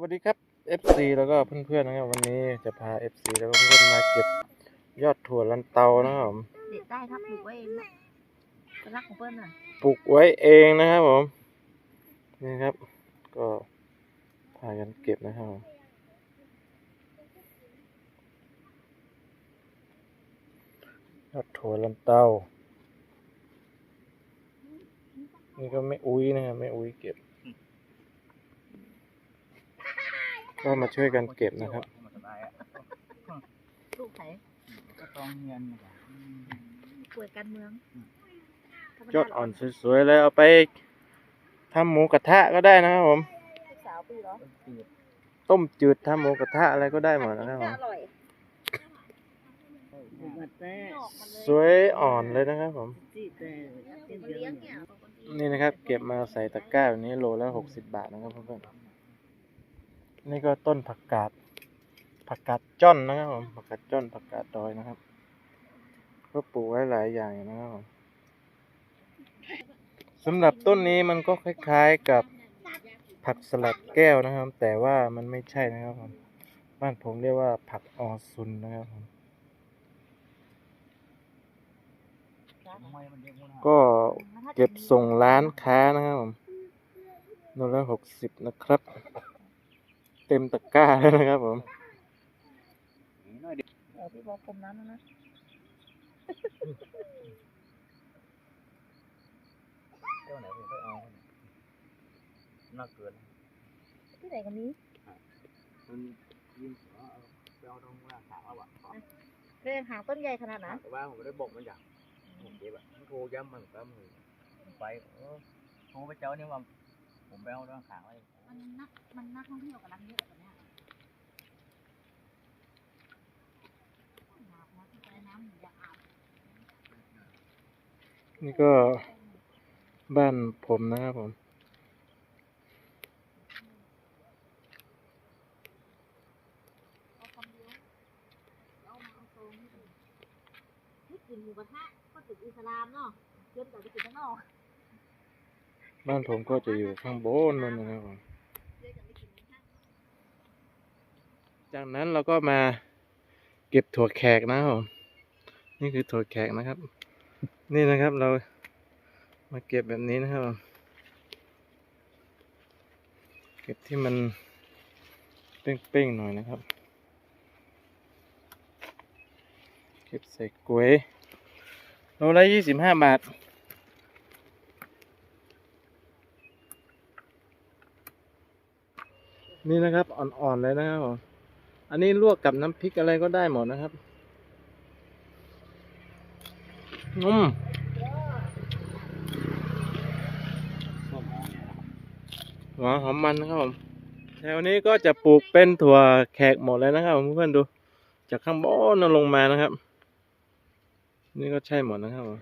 วัสดีครับ FC แล้วก็เพื่อนๆนะครับวันนี้จะพา FC แล้วก็เพื่อนๆมาเก็บยอดถั่วลันเตานะครับผมเด็ดได้ครับปลูกไว้เองนะเป็นรักของเปิ้ลน่ะปลูกไว้เองนะครับผมนี่ครับ ก็พากันเก็บนะครับผมยอดถั่วลันเตานี่ก็ไม่อุ้ยนะครับไม่อุ้ยเก็บ ก็มาช่วยกันเก็บนะครับ ลูกไผ่ก็ต้องเงินนะจ๊ะป่วยการเมืองธรรมยอดดาอ่อนสวยๆเลยเอาไปทำหมูกระทะก็ได้นะครับผมลูกสาวปีเหรอต้นปีบต้มจืดทำหมูกระทะอะไรก็ได้หมดนะครับผจะมอร่อยมาแต่ดอกมันเลยสวยอ่อนเลยนะครับผมที่แต่เป็นคนเลี้ยงเนี่ยบางคนที่นี่นะครับ เก็บมาใส่ตะกร้าแบบนี้โลละหกสิบบาทนะครับเพื่อนๆ นี่ก็ต้นผักกาด ผักกาดจ้อนนะครับผม ผักกาดจ้อน ผักกาดดอยนะครับ ก็ปลูกไว้หลายอย่างนะครับผมสำหรับต้นนี้มันก็คล้ายๆกับผักสลัดแก้วนะครับ แต่ว่ามันไม่ใช่นะครับผมบ้านผมเรียกว่าผักออซุนนะครับผมก็เก็บส่งร้านค้านะครับผมโลละหกสิบนะครับ เต็มตะกร้าแล้วนะครับผมน้อยเดียวเออพี่บอกผมน้ำแล้วนะเจ้าไหนผมไปเอาน่าเกินที่ไหนกันนี้มันยิงเอาไปเอาตรงหน้าขางแล้วอะเรื่องหางต้นใหญ่ขนาดนั้นแต่ว่าผมไม่ได้บอกมันอย่างผมเก็บอะโทรย้ำมันก็มือไปเออโทรไปเจ้าเนี่ยว่า ผมไปเอาตรงขางไว้มันนักมันนักท่องเที่ยวกำลังเยอะแบบเนี้ยน้ำนะที่ใช้น้ำหนึ่งอย่างอาบนี่ก็บ้านผมนะครับผม เอาคำเดียวเอามาเอาโซนนี่นี่กินหมูกระทะก็ตึกอิสลามเนาะเย็นกว่าไปกินข้างนอก บ้านผมก็จะอยู่ข้างบนนั่นนะครับผมจากนั้นเราก็มาเก็บถั่วแขกนะครับผมนี่คือถั่วแขกนะครับ นี่นะครับเรามาเก็บแบบนี้นะครับผมเก็บที่มันเป้งๆหน่อยนะครับ เก็บใส่กล้วยโลละยี่สิบห้าบาท นี่นะครับอ่อนๆเลยนะครับผมอันนี้ลวกกับน้ำพริกอะไรก็ได้หมดนะครับอืมหัวหอมมันนะครับผมแถวนี้ก็จะปลูกเป็นถั่วแขกหมดเลยนะครับผมเพื่อนๆดู จากข้างบนลงมานะครับ นี่ก็ใช่หมดนะครับผม